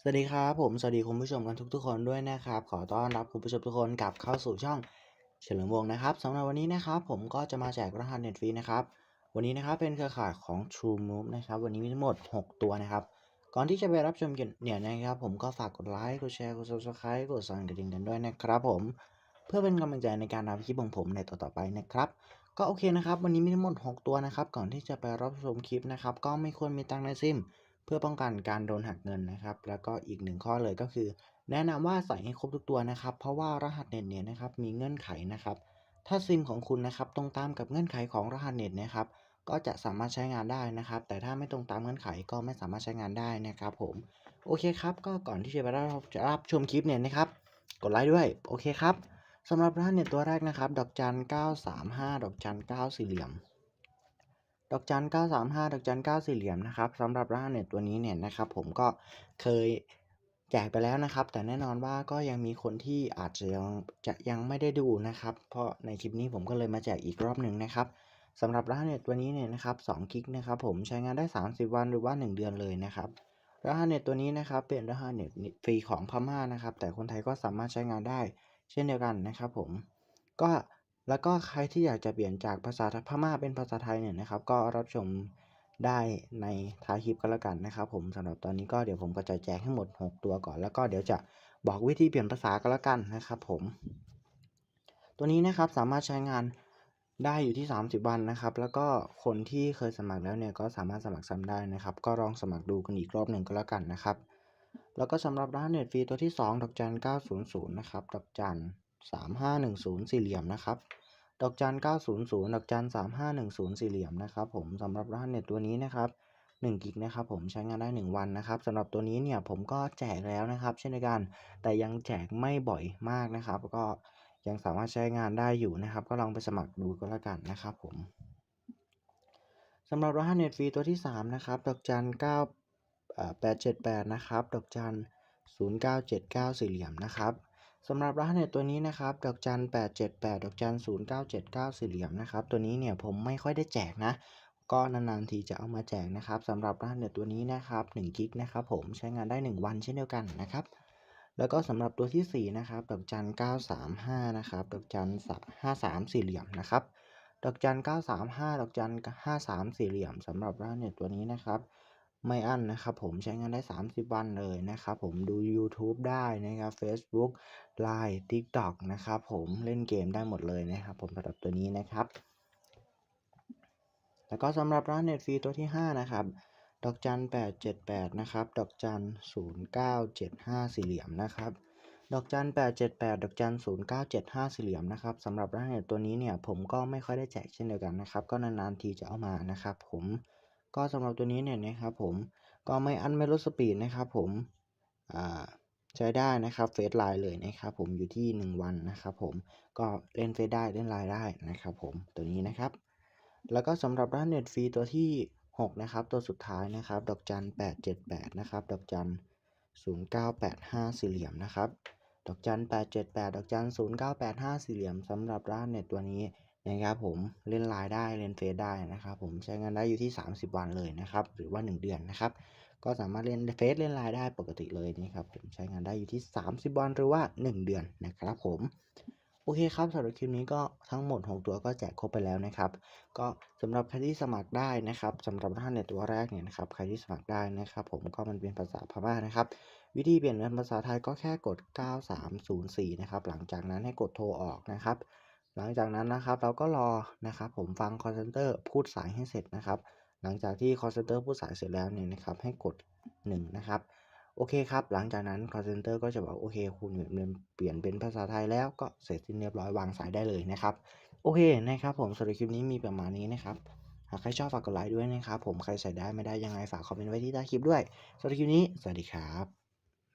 สวัสดีครับผมสวัสดีคุณผู้ชมกันทุก ๆ คนด้วยนะครับ ขอต้อนรับคุณผู้ชมทุกคนกลับเข้าสู่ช่องเฉลิมวงนะครับสำหรับวันนี้นะครับ ผมก็จะมาแจกรหัสเน็ตฟรีนะครับวันนี้นะครับเป็นเครือข่ายของ True Move นะครับ วันนี้มีทั้งหมด 6 ตัวนะครับ ก่อนที่จะไปรับชมกันเนี่ยนะครับ ผมก็ฝากกดไลค์กดแชร์กด subscribe กดสั่นกระดิ่งกันด้วยนะครับ ผมเพื่อเป็นกำลังใจในการทำคลิปของผมในต่อๆไปนะครับก็โอเคนะครับ วันนี้มีทั้งหมด 6 ตัวนะครับ ก่อนที่จะไปรับชมคลิปนะครับ ก็ไม่ควรมีตังในซิม เพื่อป้องกันการโดนหักเงินนะครับ แล้วก็อีกหนึ่งข้อเลยก็คือ แนะนำว่าใส่ให้ครบทุกตัวนะครับ เพราะว่ารหัสเน็ตเนี่ยนะครับมีเงื่อนไขนะครับ ถ้าซิมของคุณนะครับตรงตามกับเงื่อนไขของรหัสเน็ตนะครับก็จะสามารถใช้งานได้นะครับ แต่ถ้าไม่ตรงตามเงื่อนไขก็ไม่สามารถใช้งานได้นะครับ ผม โอเคครับ ก็ก่อนที่จะไปรับรับชมคลิปเนี่ยนะครับ กดไลค์ด้วย โอเคครับสำหรับรหัสเน็ตตัวแรกนะครับ ดอกจัน 935 ดอกจัน 9 สี่เหลี่ยม ดอกจัน 935 ดอกจัน 9 สี่เหลี่ยมนะครับสำหรับรหัสเน็ตตัวนี้เนี่ยนะครับ ผมก็เคยแจกไปแล้วนะครับ แต่แน่นอนว่าก็ยังมีคนที่อาจจะยังจะยังไม่ได้ดูนะครับ เพราะในคลิปนี้ผมก็เลยมาแจกอีกรอบหนึ่งนะครับสำหรับรหัสเน็ตตัวนี้เนี่ยนะครับ2กิกนะครับผมใช้งานได้ 30 วันหรือว่า 1 เดือนเลยนะครับรหัสเน็ตตัวนี้นะครับเป็นรหัสเน็ตฟรีของพม่านะครับ แต่คนไทยก็สามารถใช้งานได้ เช่นเดียวกันนะครับ ผมก็ แล้วก็ใครที่อยากจะเปลี่ยนจากภาษาพม่าเป็นภาษาไทยเนี่ยนะครับ ก็รับชมได้ในท้ายคลิปก็แล้วกันนะครับ ผมสำหรับตอนนี้ก็เดี๋ยวผมก็จะแจกให้หมด 6 ตัวก่อน แล้วก็เดี๋ยวจะบอกวิธีเปลี่ยนภาษาก็แล้วกันนะครับ ผม ตัวนี้นะครับสามารถใช้งานได้อยู่ที่ 30 วันนะครับ แล้วก็คนที่เคยสมัครแล้วเนี่ยก็สามารถสมัครซ้ำได้นะครับ ก็ลองสมัครดูกันอีกรอบหนึ่งก็แล้วกันนะครับ แล้วก็สำหรับร้านเน็ตฟรีตัวที่2ดอกจัน900นะครับดอกจัน 3510 สี่เหลี่ยมนะครับดอกจัน 900 ดอกจัน 3510 สี่เหลี่ยมนะครับผมสำหรับรหัสเน็ตตัวนี้นะครับ1กิกนะครับผมใช้งานได้ 1 วันนะครับสำหรับตัวนี้เนี่ยผมก็แจกแล้วนะครับ เช่นเดียวกันแต่ยังแจกไม่บ่อยมากนะครับ ก็ยังสามารถใช้งานได้อยู่นะครับ ก็ลองไปสมัครดูก็แล้วกันนะครับผมสำหรับรหัสเน็ตฟรีตัวที่ 3 นะครับ ดอกจัน 9 878 นะครับ ดอกจัน 0979 สี่เหลี่ยมนะครับ สำหรับรหัสเน็ตตัวนี้นะครับ ดอกจัน 878 ดอกจัน 0979 สี่เหลี่ยมนะครับ ตัวนี้เนี่ยผมไม่ค่อยได้แจกนะ ก็นานๆทีจะเอามาแจกนะครับสำหรับรหัสเน็ตตัวนี้นะครับ1กิกนะครับผมใช้งานได้ 1 วันเช่นเดียวกันนะครับ แล้วก็สำหรับตัวที่ 4 นะครับ ดอกจัน 935 นะครับ ดอกจัน 53 สี่เหลี่ยมนะครับ ดอกจัน 935 ดอกจัน 53 สี่เหลี่ยมสำหรับรหัสเน็ตตัวนี้นะครับ ไม่อั้นนะครับผมใช้งานได้ 30 วันเลยนะครับผมดู YouTube ได้นะครับ Facebook Line TikTok นะครับผมเล่นเกมได้หมดเลยนะครับผมสำหรับตัวนี้นะครับแล้วก็สำหรับร้านเน็ตฟรีตัวที่ 5 นะครับ ดอกจัน 878 นะครับ ดอกจัน 0975 สี่เหลี่ยมนะครับ ดอกจัน 878 ดอกจัน 0975 สี่เหลี่ยมนะครับสำหรับรหัสเน็ตตัวนี้เนี่ยผมก็ไม่ค่อยได้แจกเช่นเดียวกันนะครับ ก็นานๆทีจะเอามานะครับผม ก็สำหรับตัวนี้เนี่ยนะครับผมก็ไม่อันไม่ลดสปีดนะครับผมใช้ได้นะครับเฟซไลน์เลยนะครับผมอยู่ที่ 1 วันนะครับผมก็เล่นเฟซได้เล่นไลน์ได้นะครับผมตัวนี้นะครับ แล้วก็สำหรับร้านเน็ตฟรีตัวที่ 6 นะครับ ตัวสุดท้ายนะครับ ดอกจัน 878 นะครับ ดอกจัน 0985 สี่เหลี่ยมนะครับ ดอกจัน 878 ดอกจัน 0985 สี่เหลี่ยมสำหรับร้านเน็ตตัวนี้ นะครับผมเล่นไลน์ได้เล่นเฟซได้นะครับผมใช้งานได้อยู่ที่ 30 วันเลยนะครับหรือว่า 1 เดือนนะครับก็สามารถเล่นเฟซเล่นไลน์ได้ปกติเลยนะครับผมใช้งานได้อยู่ที่ 30 วันหรือว่า 1 เดือนนะครับผมโอเคครับสำหรับคลิปนี้ก็ทั้งหมด 6 ตัวก็แจกครบไปแล้วนะครับ ก็สำหรับใครที่สมัครได้นะครับสำหรับท่านในตัวแรกเนี่ยนะครับใครที่สมัครได้นะครับ ผมก็มันเป็นภาษาพม่านะครับ วิธีเปลี่ยนเป็นภาษาไทยก็แค่กด 9304 นะครับหลังจากนั้นให้กดโทรออกนะครับ หลังจากนั้นนะครับเราก็รอนะครับผมฟัง call center พูดสายให้เสร็จนะครับ หลังจากที่ call center พูดสายเสร็จแล้วเนี่ยนะครับให้กด1นะครับโอเคครับ หลังจากนั้น call center ก็จะบอกโอเค คุณเปลี่ยนเป็นภาษาไทยแล้วก็เสร็จสิ้นเรียบร้อยวางสายได้เลยนะครับ โอเคนะครับผมสำหรับคลิปนี้มีประมาณนี้นะครับหากใครชอบฝากกดไลค์ด้วยนะครับผมใครใส่ได้ไม่ได้ยังไงฝากคอมเมนต์ไว้ที่ใต้คลิปด้วยสำหรับคลิปนี้สวัสดีครับ